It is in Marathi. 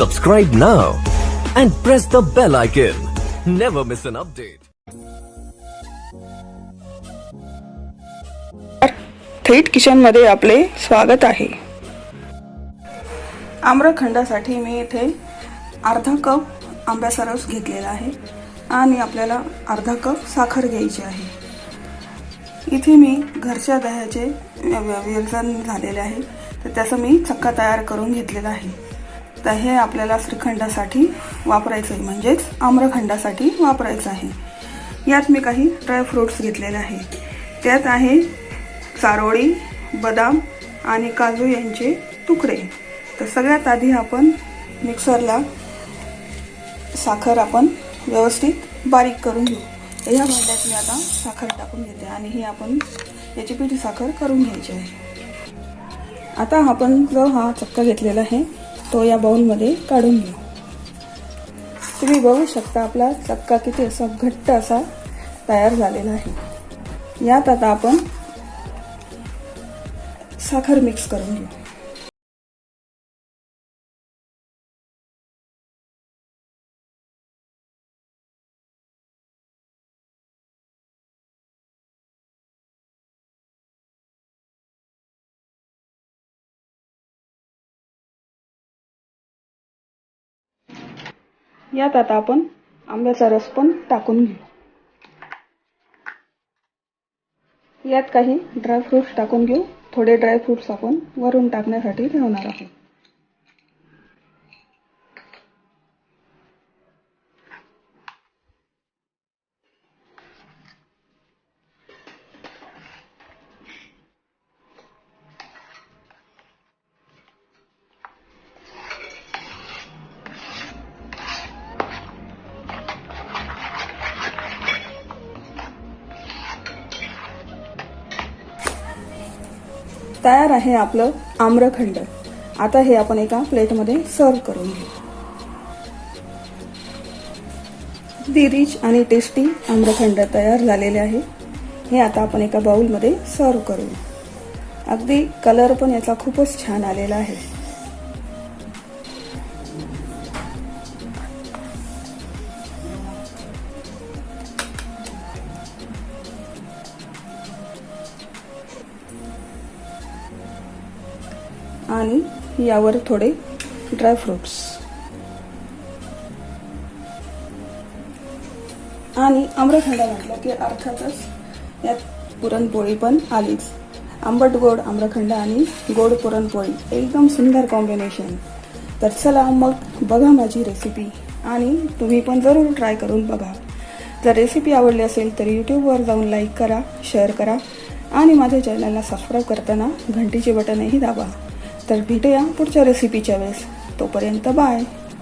Subscribe now and press the bell icon. Never miss an update. थेट किचनमध्ये आपले स्वागत आहे आम्रखंडासाठी मी इथे अर्धा कप आंब्याचा रस घेतलेला आहे आणि आपल्याला अर्धा कप साखर घ्यायची आहे इथे मी घरच्या दह्याचे व्य- विरजन झालेले आहे तर त्याचं मी चक्का तयार करून घेतलेला आहे तर हे आपल्याला श्रीखंडासाठी वापरायचं आहे म्हणजेच आम्रखंडासाठी वापरायचं आहे. यात मी काही ड्रायफ्रूट्स घेतलेले आहे. त्यात आहे चारोळी बदाम आणि काजू यांचे तुकडे. तर सगळ्यात आधी आपण मिक्सरला साखर आपण व्यवस्थित बारीक करून घेऊ. तर ह्या भांड्यात मी आता साखर टाकून घेते आणि ही आपण याची पिठी साखर करून घ्यायची आहे. आता आपण जो हा चक्का घेतलेला आहे तो या बाउलमध्ये काढून घेऊ तुम्ही बघू शकता आपला चक्का किती असा घट्ट असा तयार झालेला आहे. यात आता आपण साखर मिक्स करून घेऊ. यात आता आपण आंब्याचा रस पण टाकून घेऊ. यात काही ड्रायफ्रुट्स टाकून घेऊ. थोडे ड्रायफ्रुट्स आपण वरून टाकण्यासाठी ठेवणार आहोत. तयार आहे आपलं आम्रखंड. आता हे आपण एका प्लेटमध्ये सर्व करून घेऊ. अगदी रिच आणि टेस्टी आम्रखंड तयार झालेले आहे. हे आता आपण एका बाउलमध्ये सर्व करू. अगदी कलर पण याचा खूपच छान आलेला आहे. आणि यावर थोडे ड्रायफ्रुट्स आणि आम्रखंड म्हटलं की अर्थातच यात पुरणपोळी पण आलीच. आंबट गोड आम्रखंड आणि गोड पुरणपोळी. एकदम सुंदर कॉम्बिनेशन तर चला मग बघा माझी रेसिपी आणि तुम्ही पण जरूर ट्राय करून बघा. जर रेसिपी आवडली असेल तर यूट्यूबवर जाऊन लाईक करा शेअर करा. आणि माझ्या चॅनलला सबस्क्राईब करताना घंटीचे बटनही दाबा. तर भेटूया पुढच्या रेसिपीच्या वेळेस. तोपर्यंत बाय